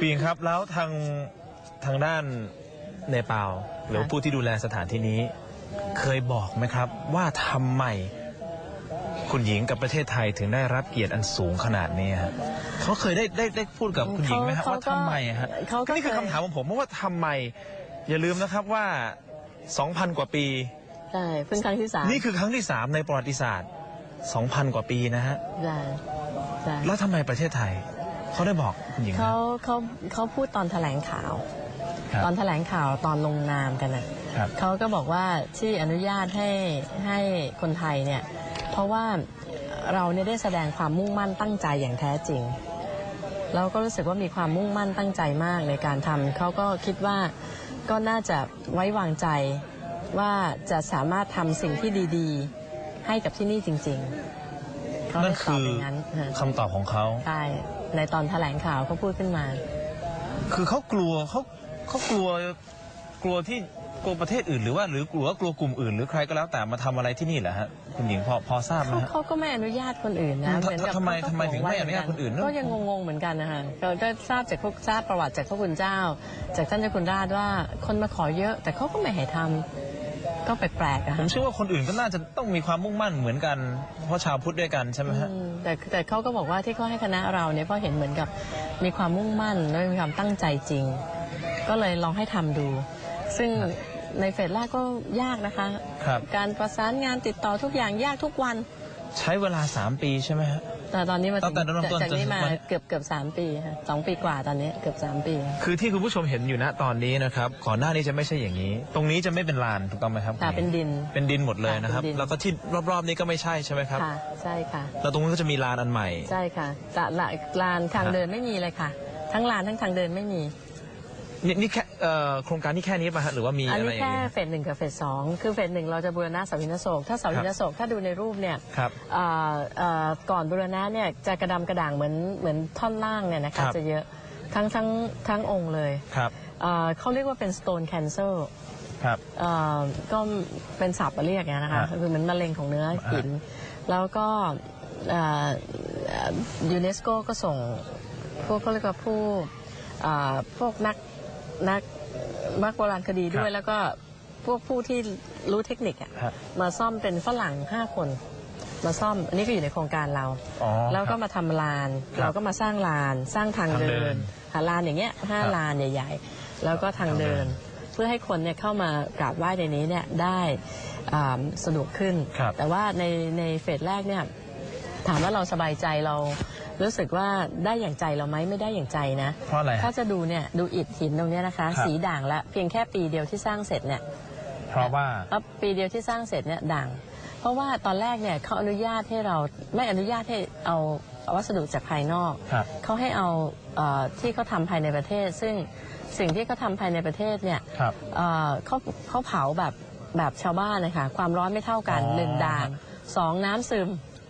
คุณหญิงครับแล้วทางทางด้านเนปาลหรือผู้ที่ดูแลสถานที่นี้ เคยบอกไหมครับ ว่าทำไมคุณหญิงกับประเทศไทยถึงได้รับเกียรติอันสูงขนาดนี้ฮะเขาเคยได้ได้ได้พูดกับคุณหญิงไหมฮะเขาว่าทำไมฮะเขาก็ก็นี่คือเคย คำถามของผมเพราะว่าทำไม อย่าลืมนะครับว่า 2,000 กว่าปี ใช่เพิ่งครั้งที่สามนี่คือครั้งที่ 3 ในประวัติศาสตร์ 2,000 กว่าปีนะฮะ ใช่ใช่แล้วทำไมประเทศไทย เขาได้บอกคุณหญิงไหมเขาเขาเขาพูดตอนแถลงข่าว ครับ ตอนแถลงข่าวตอนลงนามกันน่ะครับ เขาก็บอกว่าที่อนุญาตให้ให้คนไทยเนี่ยเพราะว่าเราเนี่ยได้แสดงความมุ่งมั่นตั้งใจอย่างแท้จริง เราก็รู้สึกว่ามีความมุ่งมั่นตั้งใจมากในการทำเขาก็คิดว่าก็น่าจะไว้วางใจว่าจะสามารถทำสิ่งที่ดีๆ ให้กับที่นี่จริงๆเขานั่ได้นตอคืบออย่างนั้นฮะคำตอบของเขา ใช่ ในตอนแถลงข่าวเขาพูดขึ้นมา คือเขากลัวเขาเขากลัวกลัวที่กลัวประเทศอื่นหรือว่าหรือกลัวว่ากลัวกลุ่มอื่นหรือใครก็แล้วแต่มาทำอะไรที่นี่แหละฮะคุณหญิงพอพอทราบไหมเขาฮะเขาก็ไม่อนุญาตคนอื่นนะอืมเหมือนกับทำไมเขาก็ทำไมถึงไม่ห่วอนุญาตคนอื่นก็ยังงงๆเหมือนกันนะคะก็ก็ทราบจากพวกทราบประวัติจากพระคุณเจ้า จากท่านเจ้าคุณราชว่าคนมาขอเยอะ แต่เขาก็ไม่ให้ทำ ก็แปลกๆอะผมฮะเชื่อว่าคนอื่นก็น่าจะต้องมีความมุ่งมั่นเหมือนกัน เพราะชาวพุทธด้วยกันใช่ไหมฮะอืมแต่แต่เขาก็บอกว่าที่เขาให้คณะเราเนี่ยเพราะเห็นเหมือนกับมีความมุ่งมั่นและมีความตั้งใจจริง ก็เลยลองให้ทำดู ซึ่งในเฟสแรกก็ยากนะคะ ครับ การประสานงานติดต่อทุกอย่างยากทุกวัน ใช้เวลา 3 ปีใช่ไหมฮะ แต่ตอนนี้มาตั้งแต่เริ่มต้นจากนี้จนถึงมาวัน เกือบเกือบสามปีค่ะสองปีกว่าตอนนี้เกือบสามปี คือที่คุณผู้ชมเห็นอยู่ณตอนนี้นะครับก่อนหน้านี้จะไม่ใช่อย่างนี้ ตรงนี้จะไม่เป็นลานถูกต้องไหมครับค่ะเป็นดิน เป็นดินหมดเลยนะครับ ค่ะเป็นดิน แล้วก็ที่รอบๆนี้ก็ไม่ใช่ใช่ไหมครับค่ะ ใช่ค่ะ แล้วตรงนู้นก็จะมีลานอันใหม่ ใช่ค่ะจะละลานทางฮะเดินไม่มีเลยค่ะ ทั้งลานทั้งทางเดินไม่มี นี่นี่แค่เอ่อโครงการนี้แค่นี้ป่ะฮะหรือว่ามีอันอะไรนี้อย่างแค่งี้ เฟสหนึ่งกับเฟสสองคือเฟสหนึ่งเราจะบูรณะเสาหินโศกถ้าเสาหินโศกถ้าดูในรูปเนี่ยครับเอ่อเอ่อก่อนบูรณะเนี่ยจะกระดำกระด่างเหมือนเหมือนท่อนล่างเนี่ยนะครัคะบ จะเยอะทั้งทั้งทั้งองค์เลยครับเอ่อเขาเรียกว่าเป็น stone cancer ครับ เอ่อก็เป็นศัพท์เรียกอย่างนี้ยนะคะฮะคือเหมือนมะเร็งของเนื้อหิน แล้วก็ยูเนสโกก็ส่งพวกเขาเรียกว่าผู้เอ่อพวกนัก นักนักโบราณคดีด้วย แล้วก็พวกผู้ที่รู้เทคนิคอะฮะ มาซ่อมเป็นฝรั่งห้าคน มาซ่อมอันนี้ก็อยู่ในโครงการเรา อ๋อแล้วก็ครับ มาทำลาน ครับเราก็มาสร้างลาน สร้างทางทางเดิเดินนหาลานอย่างเงี้ยห้าครับลานใหญ่ ๆ แล้วก็ทางทางเดิเดินนเพื่อให้คนเนี่ยเข้ามากราบไหว้ในนี้เนี่ยได้อ่าสะดวกขึ้น ครับแต่ว่าในในเฟสแรกเนี่ยถามว่าเราสบายใจเรา รู้สึกว่าได้อย่างใจเราไหมไม่ได้อย่างใจนะเพราะอะไรฮะถ้าจะดูเนี่ยดูอิฐหินตรงเนี้ยนะคะครับสีด่างละเพียงแค่ปีเดียวที่สร้างเสร็จเนี่ยเพราะว่า แล้วปีเดียวที่สร้างเสร็จเนี่ยด่าง เพราะว่าตอนแรกเนี่ยเขาอนุญาตให้เราไม่อนุญาตให้เอาวัสดุจากภายนอก ครับ เขาให้เอาเออที่เขาทำภายในประเทศ ซึ่งสิ่งที่เขาทำภายในประเทศเนี่ย ครับ เอ่อเขาเขาเผาแบบแบบชาวบ้านเลยค่ะความร้อนไม่เท่ากันอ๋อหนึ่งด่างสองน้ำซึม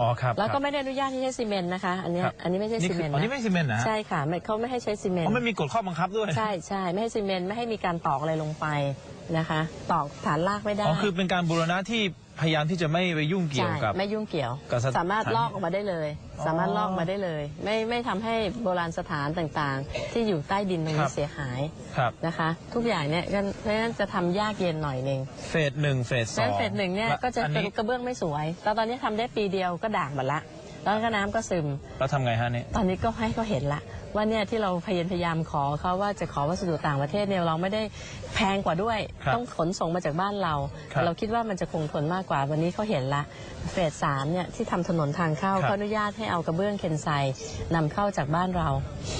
อ๋อครับแล้วคก็รับไม่ได้อนุญาตให้ใช้ซีเมนต์นะคะ อันเนี้ยครับ อันนี้ไม่ใช่นี่ซีคืเมอนต์อ๋อนี่นะไม่ซีเมนต์นะฮะใช่ค่ะไม่เขาไม่ให้ใช้ซีเมนอ๋อต์มันมีกฎข้อบังคับด้วย ใช่ใช่ไม่ให้ซีเมนต์ไม่ให้มีการตอกอะไรลงไป นะคะตอกฐานรากไม่ได้อ๋อคือเป็นการบูรณะที่พยายามที่จะไม่ไปยุ่งเกี่ยวกับ ใช่ไม่ยุ่งเกี่ยว กับสถาน สามารถลอกออกมาได้เลยอ๋อสามารถลอกมาได้เลย ไม่ไม่ทำให้โบราณสถานต่างๆ ที่อยู่ใต้ดินตรงครันี้บ เสียหายครับนะคะ ทุกอย่างเนี่ยก็เพราะฉะนั้นจะทำยากเย็นหน่อยหนึ่งเฟสหนึ่งเฟสสดัองงนั้นเฟสหนึ่งเนี่ยและก็จะอันเป็นนี้กระเบื้องไม่สวยแต่ตอนนี้ทำได้ปีเดียวก็ด่างหมดละแล้วก็น้ำก็ซึม แล้วทำไงฮะเนี่ย ตอนนี้ก็ให้เขาเห็นละว่าเนี่ยที่เราพยายามพยายามขอเขาว่าจะขอวัสดุต่างประเทศเนี่ยเราไม่ได้แพงกว่าด้วย ครับต้องขนส่งมาจากบ้านเรา ครับแต่เราคิดว่ามันจะคงทนมากกว่าวันนี้เขาเห็นละเฟสสามเนี่ยที่ทำถนนทางเข้าครับ เขาอนุญาตให้เอากระเบื้องเคนไซนำเข้าจากบ้านเรา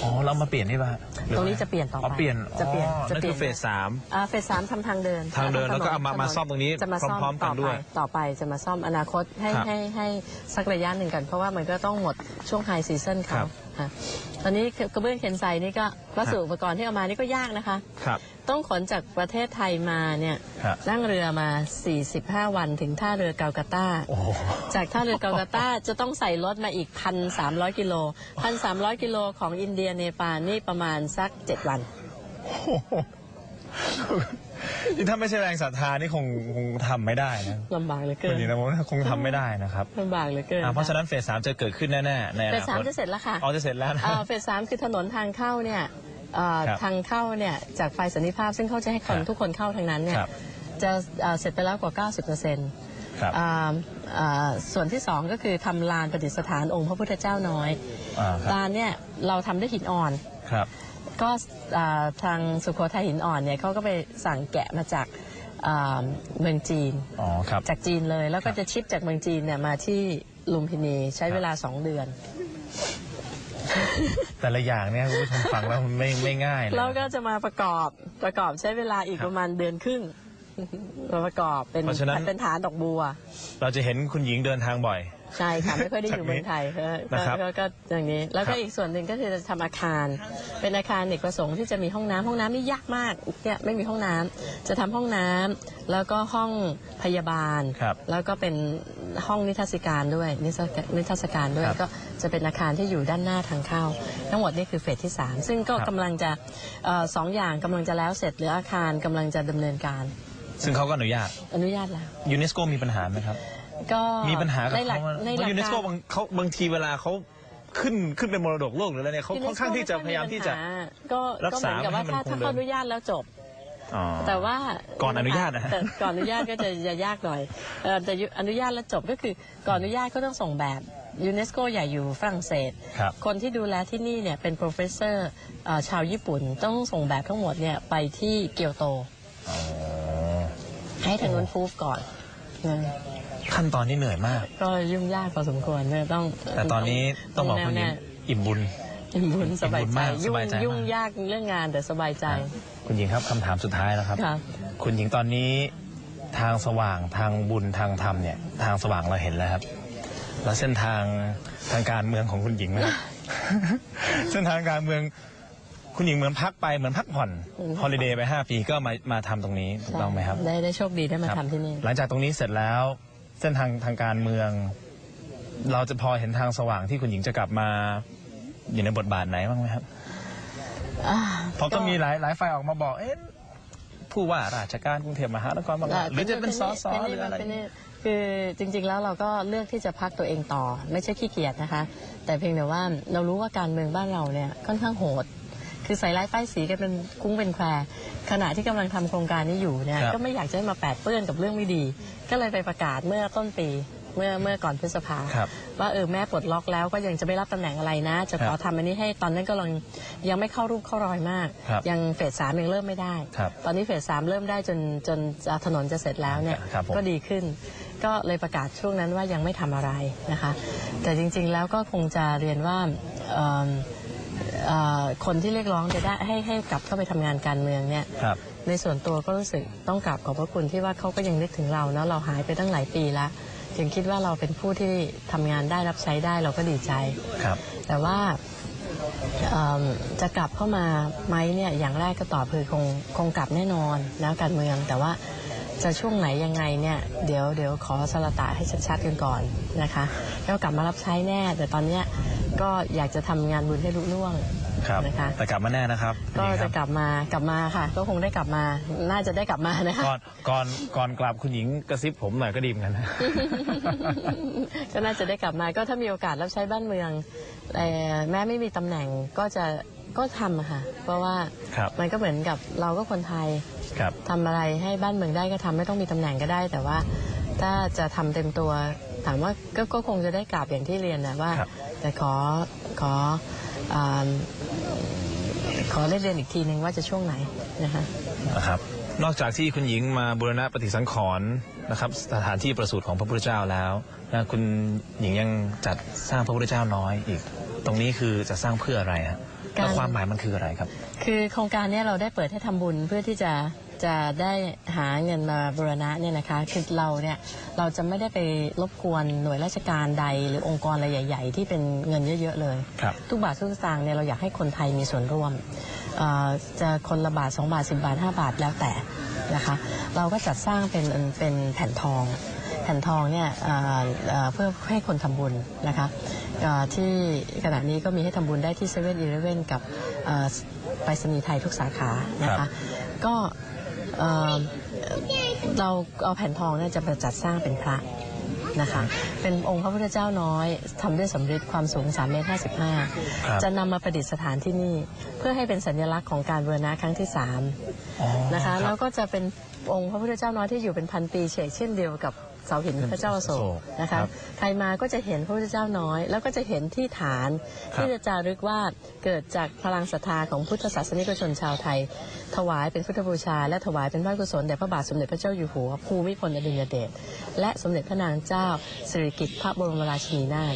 อ๋อเรามาเปลี่ยนนี่ป่ะฮะหอตรงนี้ไจะเปลี่ยนต่อไปเปลี่ยนจะเปลี่ยนอ๋อจะนั่นเปลี่คืยน อเฟสสาม อ่าเฟสสามทำทางเดินทางเดินแล้วก็เอามาถนนมาซ่อมตรงนี้จะมาซ่อมพร้อมๆกันต่ไปด้วยต่อไปจะมาซ่อมอนาคตให้ครับให้ให้สักระยะหนึ่งกัน เพราะว่ามันก็ต้องหมดช่วงไฮซีซั o นครัเขาบค่ะตอนนี้กระเบื้องเคนไซนี่ก็วัสดุอุปกรณ์ที่เอามานี่ก็ยากนะคะ ครับ ต้องขนจากประเทศไทยมาเนี่ยครับนั่งเรือมา 45 วันถึงท่าเรือเกากาตาโอ้โห จากท่าเรือเกากาตาจะต้องใส่รถมาอีก 1,300 กิโล 1,300 กิโลของอินเดียเนปาลนี่ประมาณสัก 7 วัน นี่ถ้าไม่ใช่แรงศรัทธานี่คงคงทำไม่ได้นะลำบากเหลือเกิคุณนหญิงนะผมว่าคงทำไม่ได้นะครับลำบากเหลือเกินอ่าเพราะฉะนั้นเฟสสามจะเกิดขึ้นแน่ๆในอเฟนาสคสามตจะเสร็จแล้วค่ะ อ๋อจะเสร็จแล้วนะอ่าเฟสสามคือถนนทางเข้าเนี่ยเอ่อครับทางเข้าเนี่ยจากไฟสันนิภาพซึ่งเขาจะให้คนครับทุกคนเข้าทางนั้นเนี่ยครับ จะเอ่อเสร็จไปแล้วกว่า 90%เครับส่วนที่สองก็คือทำลานประดิษฐานองค์พระพุทธเจ้าน้อยอ่าครับ ลานเนี่ยเราทำด้วยหินอ่อน ครับ ก็อ่าทางสุโขทัยหินอ่อนเนี่ยเขาก็ไปสั่งแกะมาจากอ่าเมืองจีนอ๋อครับจากจีนเลยแล้วก็ครับจะชิปจากเมืองจีนเนี่ยมาที่ลุมพินีใช้ครับเวลาสองเดือน แต่ละอย่างเนี่ยคุณผู้ชมฟังแล้วมันไม่ไม่ง่ายเลยแล้วก็จะมาประกอบประกอบใช้เวลาอีกครับประมาณเดือนครึ่ง มาประกอบเป็นเพราะฉะนั้น เป็นฐานดอกบัว เราจะเห็นคุณหญิงเดินทางบ่อย ใช่ค่ะ ไม่ค่อยได้อยู่จากนี้เมืองไทยก็นะครับก็ก็ก็อย่างนี้ แล้วครัก็บอีกส่วนหนึ่งก็คือจะทำอาคาร เป็นอาคารเอกประสงค์ที่จะมีห้องน้ำห้องน้ำนี่ยากมากเนี่ยไม่มีห้องน้ำจะทำห้องน้ำแล้วก็ห้องพยาบาล ครับ แล้วก็เป็นห้องนิทรรศการด้วยนิทรรศนิทรรศการด้วยครับก็จะเป็นอาคารที่อยู่ด้านหน้าทางเข้า ทั้งหมดนี่คือเฟสที่ 3 ซึ่งก็ครับ กำลังจะเอ่อสองอย่างกำลังจะแล้วเสร็จหรืออาคารกำลังจะดำเนินการ ซึ่งเขาก็อนุญาตอนุญาตแล้วยูเนสโกมีปัญหาไหมครับ ก็มีปัญหากับในหลักเขาไหมในเพหลักราะยูเนสโกการ บางเขาบางทีเวลาเขาขึ้นขึ้นเป็นมรดกโลกหรืออะไรเนี่ยเขาค่อนข้างที่จะพยายามที่จะ ก็รักก็เหษามือนกับว่าไม่ให้มันถ้าคงถ้าเดิม เขาอนุญาตแล้วจบ อ๋อ แต่ว่าก่อนอนุญาตนะฮะ แต่ก่อนอนุญาตก็จะจะยากหน่อยเอ่อแต่อนุญาตแล้วจบก็คือก่อนอนุญาตก็ต้องส่งแบบยูเนสโกใหญ่อยู่ฝรั่งเศส ครับ คนที่ดูแลที่นี่เนี่ยเป็น professor เอ่อชาวญี่ปุ่น ต้องส่งแบบทั้งหมดเนี่ยไปที่เกียวโตอ๋อ ให้ทางนู้นพูฟก่อนนะขั้นตอนนี้เหนื่อยมาก ก็ยุ่งยากพอสมควรเนี่ยต้องแต่ตอนนี้ต้องบอกคุณหญิงแน่อิ่มบุญ อิ่มบุญสบายใจอิ่มบุญมากยุ่สงบายใจมากยุ่งยากเรื่องงานแต่สบายใจ คุณหญิงครับคำถามสุดท้ายแล้วครับค่ะคุณหญิงตอนนี้ทางสว่างทางบุญทางธรรมเนี่ย ทางสว่างเราเห็นแล้วครับ แล้วเส้นทางทางการเมืองของคุณหญิงนะครับเส้นทางการเมือง คุณหญิงเหมือนพักไปเหมือนพักผ่อนอืมฮอลิเดย์ไปห้าปีก็มามาทำตรงนี้ถูกต้องไหมครับ ได้ได้โชคดีได้มาครับทำที่นี่ หลังจากตรงนี้เสร็จแล้วเส้นทางทางการเมือง เราจะพอเห็นทางสว่างที่คุณหญิงจะกลับมา อยู่ในบทบาทไหนบ้างไหมครับอ่าเพราะก็มีหลายหลายฝ่ายออกมาบอกเอ๊ะผู้ว่าราชการกรุงเทพมหานครบางอ่าหรือจะเป็นสสป็หรืออะไร เป็นนี่คือจริงๆแล้วเราก็เลือกที่จะพักตัวเองต่อ ไม่ใช่ขี้เกียจนะคะ แต่เพียงแต่ว่าเรารู้ว่าการเมืองบ้านเราเนี่ยค่อนข้างโหด คือใส่ร้ายป้ายสีกันเป็นกุ้งเป็นแควขณะที่กำลังทำโครงการนี้อยู่เนี่ยครับ ก็ไม่อยากจะให้มาแปดเปื้อนกับเรื่องไม่ดี ก็เลยไปประกาศเมื่อต้นปีเมื่อเมื่อก่อนพฤษภา ครับ ว่าเออแม่ปลดล็อกแล้วก็ยังจะไม่รับตำแหน่งอะไรนะ จะขอครับทำอันนี้ให้ตอนนั้นก็ลังยังไม่เข้ารูปเข้ารอยมาก ครับยังเฟสสามยังเริ่มไม่ได้ ครับตอนนี้เฟสสามเริ่มได้จนจนจะถนนจะเสร็จแล้วเนี่ยครับผม ก็ดีขึ้น ก็เลยประกาศช่วงนั้นว่ายังไม่ทำอะไรนะคะ แต่จริงๆแล้วก็คงจะเรียนว่าเอิ่ม เอ่อคนที่เรียกร้องจะได้ให้ให้กลับเข้าไปทำงานการเมืองเนี่ย ครับ ในส่วนตัวก็รู้สึกต้องกราบขอบพระคุณที่ว่าเขาก็ยังนึกถึงเราเนาะเราหายไปตั้งหลายปีแล้วจึงคิดว่าเราเป็นผู้ที่ทำงานได้รับใช้ได้เราก็ดีใจ ครับ แต่ว่าเอิ่มจะกลับเข้ามาไหมเนี่ยอย่างแรกก็ตอบคือคงคงกลับแน่นอนนะการเมือง แต่ว่าจะช่วงไหนยังไงเนี่ยเดี๋ยวเดี๋ยวขอสละตะให้ชัดๆกันก่อนนะคะแล้วกลับมารับใช้แน่ แต่ตอนเนี้ย ก็อยากจะทำงานบุญให้ลุล่วงครับนะคะแต่กลับมาแน่นะครับ ก็คุณหญิงคจะรับกลับมากลับมาค่ะ ก็คงได้กลับมา น่าจะได้กลับมานะคะก่อนก่อนก่อนกลับคุณหญิงกระซิบผมหน่อยก็ดีเหมือนกันนะก็น่าจะได้กลับมาก็ถ้ามีโอกาสรับใช้บ้านเมืองแต่แม้ไม่มีตำแหน่งก็จะก็ทำอะค่ะ เพราะว่าครับมันก็เหมือนกับเราก็คนไทยครับทำอะไรให้บ้านเมืองได้ก็ทำไม่ต้องมีตำแหน่งก็ได้ แต่ว่าถ้าจะทำเต็มตัวถามว่าก็ก็คงจะได้กราบอย่างที่เรียนนะว่าครับ แต่ขอขออ่าขอเรียนเรียนอีกทีนึงว่าจะช่วงไหนนะคะนะครับ นอกจากที่คุณหญิงมาบูรณะปฏิสังขรณ์นะครับสถานที่ประสูติของพระพุทธเจ้าแล้วนะคุณหญิงยังจัดสร้างพระพุทธเจ้าน้อยอีก ตรงนี้คือจะสร้างเพื่ออะไรฮะการแล้วความหมายมันคืออะไรครับ คือโครงการเนี้ยเราได้เปิดให้ทำบุญเพื่อที่จะ จะได้หาเงินมาบูรณะเนี่ยนะคะคือเราเนี่ยเราจะไม่ได้ไปรบกวนหน่วยราชการใด หรือองค์กรอะไรใหญ่ ๆ ที่เป็นเงินเยอะ ๆ เลย ครับ ทุกบาททุกสตางค์เนี่ยเราอยากให้คนไทยมีส่วนร่วมเอ่อจะคนละบาท 2 บาท 10 บาท 5 บาทแล้วแต่นะคะเราก็จัดสร้างเป็นเป็นแผ่นทอง แผ่นทองเนี่ยเอ่อเอ่อเพื่อให้คนทำบุญนะคะเอ่อที่ขณะนี้ก็มีให้ทำบุญได้ที่เซเว่นอีเลฟเว่นกับเอ่อไปรษณีย์ไทยทุกสาขานะครัคะ บ ก็ เอ่อเราเอาแผ่นทองเนี่ยจะมาจัดสร้างเป็นพระนะคะ เป็นองค์พระพุทธเจ้าน้อยทำด้วยสำริดความสูง3เมตรครับ55 จะนำมาประดิษฐานที่นี่ เพื่อให้เป็นสัญลักษณ์ของการเวรณะครั้งที่อ๋อ3นะคะรับแล้วก็จะเป็นองค์พระพุทธเจ้าน้อยที่อยู่เป็นพันปีเฉกเช่นเดียวกับเสาหินพระเจ้าอโศกนะคะครับใครมาก็จะเห็นพระพุทธเจ้าน้อย แล้วก็จะเห็นที่ฐานครับที่จะจารึกว่าเกิดจากพลังศรัทธาของพุทธศาสนิกชนชาวไทย ถวายเป็นพุทธบูชา และถวายเป็นพระกุศลแด่พระบาทสมเด็จพระเจ้าอยู่หัวภูมิพลอดุลยเดชและสมเด็จพระนางเจ้าสิริกิติ์พระบรมราชินีนาถ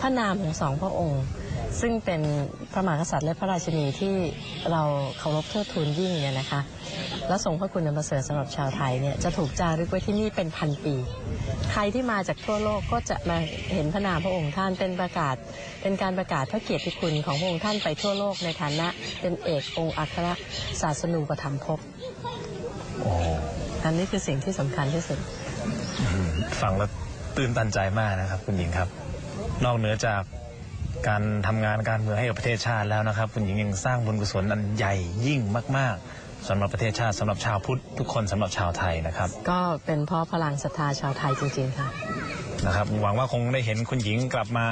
พระนามของสองพระองค์ ซึ่งเป็นพระมหากษัตริย์และพระราชินีที่เราเคารพเทิดทูนยิ่งเนี่ยนะคะ และทรงพระคุณอันประเสริฐสำหรับชาวไทยเนี่ยจะถูกจารึกไว้ที่นี่เป็นพันปี ใครที่มาจากทั่วโลกก็จะมาเห็นพระนามพระองค์ท่านเป็นประกาศ เป็นการประกาศพระเกียรติคุณของพระองค์ท่านไปทั่วโลกในฐานะเป็นเอกองค์อัครศาสนูปถัมภพโอ้อันนี้คือสิ่งที่สำคัญที่สุด ฟังแล้วตื่นตันใจมากนะครับ คุณหญิงครับ นอกเหนือจาก การทำงานการเมืองให้กับประเทศชาติแล้วนะครับ คุณหญิงยังสร้างบุญกุศลอันใหญ่ยิ่งมาก ๆสำหรับประเทศชาติสำหรับชาวพุทธทุกคนสำหรับชาวไทยนะครับ ก็เป็นเพราะพลังศรัทธาชาวไทยจริง ๆ ค่ะนะครับหวังว่าคงได้เห็นคุณหญิงกลับมา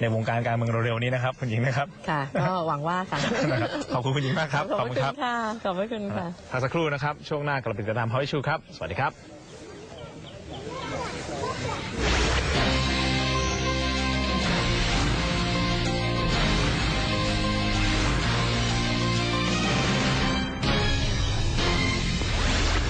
ในวงการการเมืองเร็วๆนี้นะครับ คุณหญิงนะครับค่ะก็หวังว่าค่ะนะครับขอบคุณคุณหญิงมากครับขอบพระคุณค่ะขอบพระคุณค่ะพักสักครู่นะครับช่วงหน้ากลับไปติดตามพอยชูครับ สวัสดีครับ